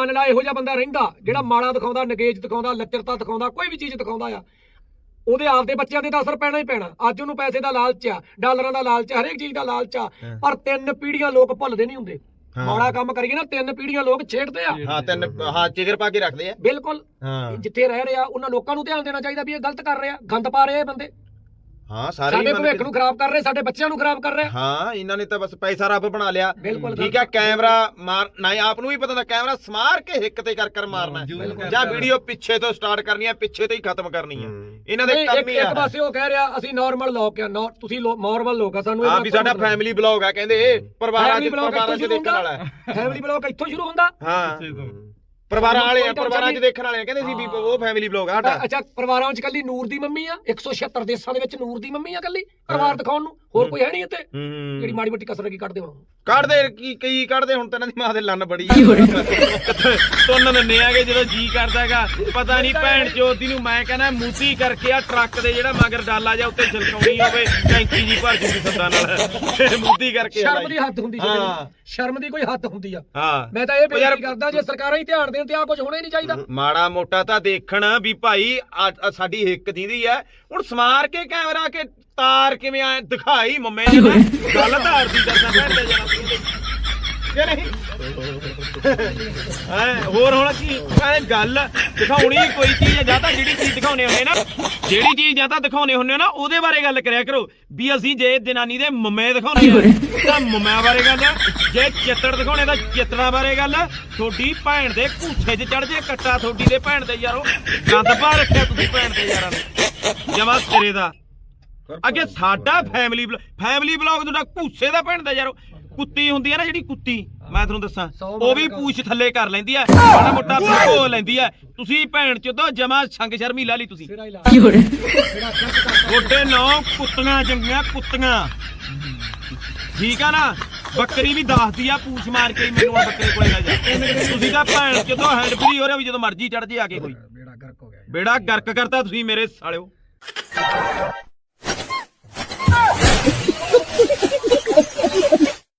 ਮੰਨ ਲਾ ਇਹੋ ਜਿਹਾ ਬੰਦਾ ਰਹਿੰਦਾ ਜਿਹੜਾ ਮਾੜਾ ਦਿਖਾਉਂਦਾ ਨਗੇਜ ਦਿਖਾਉਂਦਾ ਲੱਚਰਤਾ ਦਿਖਾਉਂਦਾ ਕੋਈ ਵੀ ਚੀਜ਼ ਦਿਖਾਉਂਦਾ ਆ। ਉਹਦੇ ਆਪਦੇ ਬੱਚਿਆਂ ਤੇ ਤਾਂ ਅਸਰ ਪੈਣਾ ਹੀ ਪੈਣਾ। ਅੱਜ ਉਹਨੂੰ ਪੈਸੇ ਦਾ ਲਾਲਚ ਆ ਡਾਲਰਾਂ ਦਾ ਲਾਲਚ ਆ ਹਰੇਕ ਚੀਜ਼ ਦਾ ਲਾਲਚ ਆ। ਪਰ ਤਿੰਨ ਪੀੜ੍ਹੀਆਂ ਲੋਕ ਭੁੱਲਦੇ ਨਹੀਂ ਹੁੰਦੇ। ਮਾੜਾ ਕੰਮ ਕਰੀਏ ਨਾ ਤਿੰਨ ਪੀੜ੍ਹੀਆਂ ਲੋਕ ਛੇੜਦੇ ਆ। ਹਾਂ ਤਿੰਨ ਹਾਂ ਜਿਗਰ ਪਾ ਕੇ ਰੱਖਦੇ ਆ। ਬਿਲਕੁਲ। ਹਾਂ। ਜਿੱਥੇ ਰਹਿ ਰਿਹਾ ਉਹਨਾਂ ਲੋਕਾਂ ਨੂੰ ਧਿਆਨ ਦੇਣਾ ਚਾਹੀਦਾ ਵੀ ਇਹ ਗਲਤ ਕਰ ਰਿਹਾ ਗੰਦ ਪਾ ਰਹੇ ਇਹ ਬੰਦੇ। ਹਾਂ ਸਾਰੇ ਸਾਡੇ ਭਵਿੱਖ ਨੂੰ ਖਰਾਬ ਕਰ ਰਹੇ ਸਾਡੇ ਬੱਚਿਆਂ ਨੂੰ ਖਰਾਬ ਕਰ ਰਹੇ। ਹਾਂ ਇਹਨਾਂ ਨੇ ਤਾਂ ਬਸ ਪੈਸਾ ਰੱਬ ਬਣਾ ਲਿਆ। ਬਿਲਕੁਲ ਠੀਕ ਹੈ ਕੈਮਰਾ ਮਾਰ ਨਾ ਆਪ ਨੂੰ ਵੀ ਪਤਾ ਹੁੰਦਾ ਕੈਮਰਾ ਸਮਾਰ ਕੇ ਹਿੱਕ ਤੇ ਕਰ ਕਰ ਮਾਰਨਾ। ਹੈ। ਜਾਂ ਵੀਡੀਓ ਪਿੱਛੇ ਤੋਂ ਸਟਾਰਟ ਕਰਨੀ ਹੈ ਪਿੱਛੇ ਤੋਂ ਹੀ ਖਤਮ ਕਰਨੀ ਹੈ। ਇਹਨਾਂ ਦੇ ਨਹੀਂ, ਕੰਮ ਹੀ ਇੱਕ ਆ ਪਾਸੇ ਉਹ ਕਹਿ ਰਿਹਾ ਅਸੀਂ ਨਾਰਮਲ ਲੋਕ ਆ ਨੌ- ਤੁਸੀਂ ਨਾਰਮਲ ਲੋਕ ਆ ਸਾਨੂੰ ਆ ਵੀ ਸਾਡਾ ਫੈਮਿਲੀ ਬਲੌਗ ਆ ਕਹਿੰਦੇ ਪਰਿਵਾਰਾਂ ਚ ਪਰਿਵਾਰਾਂ ਚ ਦੇਖਣ ਵਾਲਾ ਹੈ। ਫੈਮਿਲੀ ਬਲੌਗ ਇੱਥੋਂ ਸ਼ੁਰੂ ਹੁੰਦਾ। ਹਾਂ। ਪਰਿਵਾਰਾਂ ਵਾਲੇ ਆ ਪਰਿਵਾਰਾਂ ਚ ਦੇਖਣ ਵਾਲੇ ਆ ਕਹਿੰਦੇ ਸੀ ਵੀ ਉਹ ਫੈਮਿਲੀ ਬਲੌਗ ਆ ਸਾਡਾ। ਅੱਛਾ ਪਰਿਵਾਰਾਂ ਵਿੱਚ ਕੱਲੀ ਨੂਰ ਦੀ ਮੰਮੀ ਆ 176 ਦੇਸ਼ਾਂ ਦੇ ਵਿੱਚ ਨੂਰ ਦੀ ਮੰਮੀ ਆ ਕੱਲੀ ਪਰਿਵਾਰ ਦਿਖਾਉਣ ਨੂੰ ਹੋਰ ਕੋਈ ਹੈ ਨਹੀਂ ਇੱਥੇ? ਜਿਹੜੀ ਮਾੜੀ ਮੋਟੀ ਕਸਰ ਕੀ ਕੱਢਦੇ ਹੁਣ? ਕੱਢਦੇ ਕੀ ਕਈ ਕੱਢਦੇ ਹੁਣ ਤਾਂ ਇਹਨਾਂ ਦੀ ਮਾਂ ਦੇ ਲੰਨ ਬੜੀ ਤੁੰਨ ਦਿੰਨੇ ਆਗੇ ਜਦੋਂ ਜੀ ਕਰਦਾਗਾ ਪਤਾ ਨਹੀਂ ਭੈਣ ਚੋਦੀ ਨੂੰ ਮੈਂ ਕਹਿੰਦਾ ਮੂਤੀ ਕਰਕੇ ਆ ਟਰੱਕ ਦੇ ਜਿਹੜਾ ਮਗਰ ਡਾਲਾ ਜਾ ਉੱਤੇ ਛਲਕਾਉਣੀ ਹੋਵੇ ਟੈਂਕੀ ਜੀ ਭਰ ਜੂਗੀ ਸੱਦਾਂ ਨਾਲ। ਮੂਤੀ ਕਰਕੇ ਸ਼ਰਮ ਦੀ ਹੱਦ ਹੁੰਦੀ ਹਾਂ। ਸ਼ਰਮ ਦੀ ਕੋਈ ਹੱਦ ਹੁੰਦੀ ਆ। ਮੈਂ ਤਾਂ ਇਹ ਬੇਨਤੀ ਕਰਦਾ ਜੇ ਸਰਕਾਰਾਂ ਹੀ ਧਿਆਨ ਦੇਣ ਤੇ ਆ ਕੁਝ ਹੋਣਾ ਹੀ ਨਹੀਂ ਚਾਹੀਦਾ। ਮਾੜਾ ਮੋਟਾ ਤਾਂ ਦੇਖਣ ਵੀ ਭਾਈ ਆ- ਆ ਸਾਡੀ ਹਿੱਕ ਦੀਦੀ ਐ। ਹੁਣ ਸਮਾਰ ਕੇ ਕੈਮਰਾ ਕੇ ਤਾਰ ਕਿਵੇਂ ਆ ਦਿਖਾਈ ਮੰਮੇ ਨੇ। ਗੱਲ ਧਾਰ ਦੀ ਕਰਦਾ ਭੈਣ ਦੇ ਜਰਾ ਕਿ। ਨਹੀਂ ਐ ਹੋਰ ਹੁਣ ਕੀ, ਐ ਗੱਲ ਦਿਖਾਉਣੀ ਕੋਈ ਚੀਜ਼ ਹੈ ਜਾਂ ਤਾਂ ਜਿਹੜੀ ਚੀਜ਼ ਦਿਖਾਉਣੇ ਹੁੰਦੇ ਨਾ, ਜਿਹੜੀ ਚੀਜ਼ ਜਾਂ ਤਾਂ ਦਿਖਾਉਣੇ ਹੁੰਦੇ ਨਾ, ਉਹਦੇ ਬਾਰੇ ਗੱਲ ਕਰਿਆ ਕਰੋ। ਵੀ ਅਸੀਂ ਜੇ ਜਨਾਨੀ ਦੇ ਮੰਮੇ ਦਿਖਾਉਣੇ ਆ, ਤਾਂ ਮੰਮਿਆਂ ਬਾਰੇ ਗੱਲ ਜੇ ਚਿੱਤੜ ਦਿਖਾਉਣੇ ਤਾਂ ਚਿੱਤੜਾਂ ਬਾਰੇ ਗੱਲ ਆ। ਤੁਹਾਡੀ ਭੈਣ ਦੇ ਘੂਸੇ 'ਚ ਚੜ ਜੇ ਕੱਟਾ ਤੁਹਾਡੀ ਦੇ ਭੈਣ ਦੇ ਯਾਰੋ। ਗੰਦ ਪਾ ਰੱਖਿਆ ਤੁਸੀਂ ਭੈਣ ਦੇ ਯਾਰਾਂ ਨੇ। ਜਮਾ ਸਿਰੇ ਦਾ। ਅੱਗੇ ਸਾਡਾ ਫੈਮਿਲੀ ਫੈਮਿਲੀ ਬਲੌਗ ਤੁਹਾਡਾ ਘੂਸੇ ਦਾ ਭੈਣ ਦਾ ਯਾਰੋ। ਕੁੱਤੀ ਹੁੰਦੀ ਹੈ ਨਾ ਜਿਹੜੀ ਕੁੱਤੀ। ਮੈਂ ਤੁਹਾਨੂੰ ਦੱਸਾਂ ਉਹ ਵੀ ਪੂਛ ਥੱਲੇ ਕਰ ਲੈਂਦੀ ਆ ਮਾੜਾ ਮੋਟਾ ਭੋ ਲੈਂਦੀ ਆ। ਤੁਸੀਂ ਭੈਣ ਚੋਦੋ ਜਮਾ ਸੰਗ ਸ਼ਰਮੀ ਲਾ ਲਈ ਤੁਸੀਂ। ਤੁਹਾਡੇ ਨੌ ਕੁੱਤੀਆਂ ਚੰਗੀਆਂ ਕੁੱਤੀਆਂ। ਠੀਕ ਆ ਨਾ? ਬੱਕਰੀ ਵੀ ਦੱਸਦੀ ਆ ਪੂਛ ਮਾਰ ਕੇ ਮੈਨੂੰ ਹੁਣ ਬੱਕਰੇ ਕੋਲੇ ਲੈ ਜਾ। ਤੁਸੀਂ ਤਾਂ ਭੈਣ ਚੋਦੋ ਹੈਂਡ ਫ੍ਰੀ ਹੋ ਰਹੇ ਵੀ ਜਦੋਂ ਮਰਜ਼ੀ ਚੜ ਜੇ ਆ ਕੇ ਕੋਈ। ਬੇੜਾ ਗਰਕ ਹੋ ਗਿਆ ਬੇੜਾ ਗਰਕ ਕਰਤਾ ਤੁਸੀਂ ਮੇਰੇ ਸਾਲਿਓ।